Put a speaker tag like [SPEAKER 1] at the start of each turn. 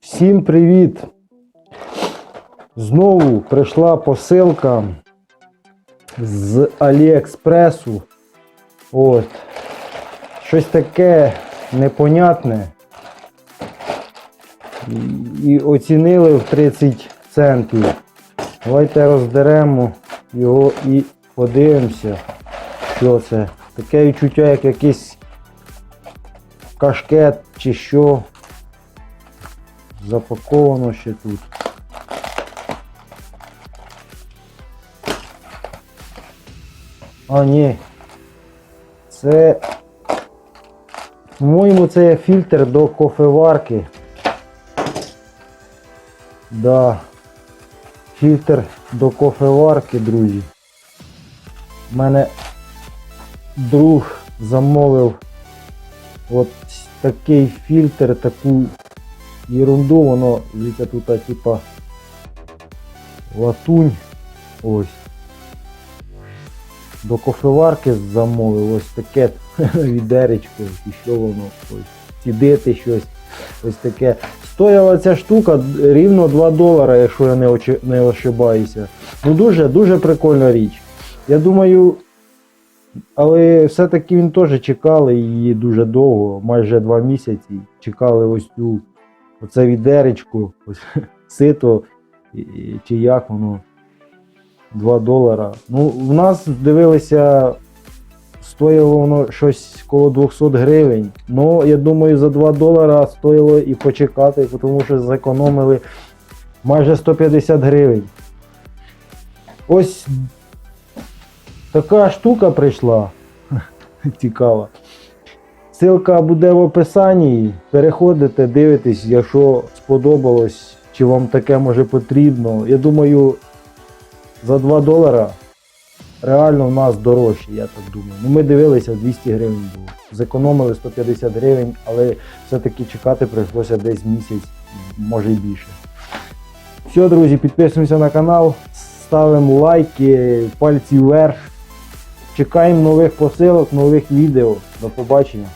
[SPEAKER 1] Всім привіт! Знову прийшла посилка з Аліекспресу. От. Щось таке непонятне. І- оцінили в 30 центів. Давайте роздеремо його і подивимося, що це. Таке відчуття, як якийсь кашкет чи що. Запаковано ще тут. А, ні. Це. По-моєму, це є фільтр до кофеварки. Да. Фільтр до кофеварки, друзі. У мене друг замовив от такий фільтр, таку ерунду, воно дивіться тут типа латунь. Ось. До кофеварки замовив ось таке відеречко, і що воно ось. Сідити щось. Ось таке. Стояла ця штука рівно 2 долара, якщо я не, очи, не ошибаюся. Ну дуже, дуже прикольна річ. Я думаю, але все-таки він теж чекали її дуже довго, майже 2 місяці. Чекали ось цю оце відеречко, ось сито, чи як воно. 2 долара. Ну, в нас дивилися, стоїло воно щось коло 200 гривень. Ну, я думаю, за 2 долара стоїло і почекати, тому що зекономили майже 150 гривень. Ось така штука прийшла. Цікава. Ссылка буде в описанні. Переходите, дивитесь, якщо сподобалось, чи вам таке може потрібно. Я думаю, за 2 долара реально в нас дорожче, я так думаю. Ну, ми дивилися 200 гривень було. Зекономили 150 гривень, але все-таки чекати прийшлося десь місяць, може і більше. Все, друзі, підписуємося на канал, ставимо лайки, пальці вверх. Чекаємо нових посилок, нових відео. До побачення.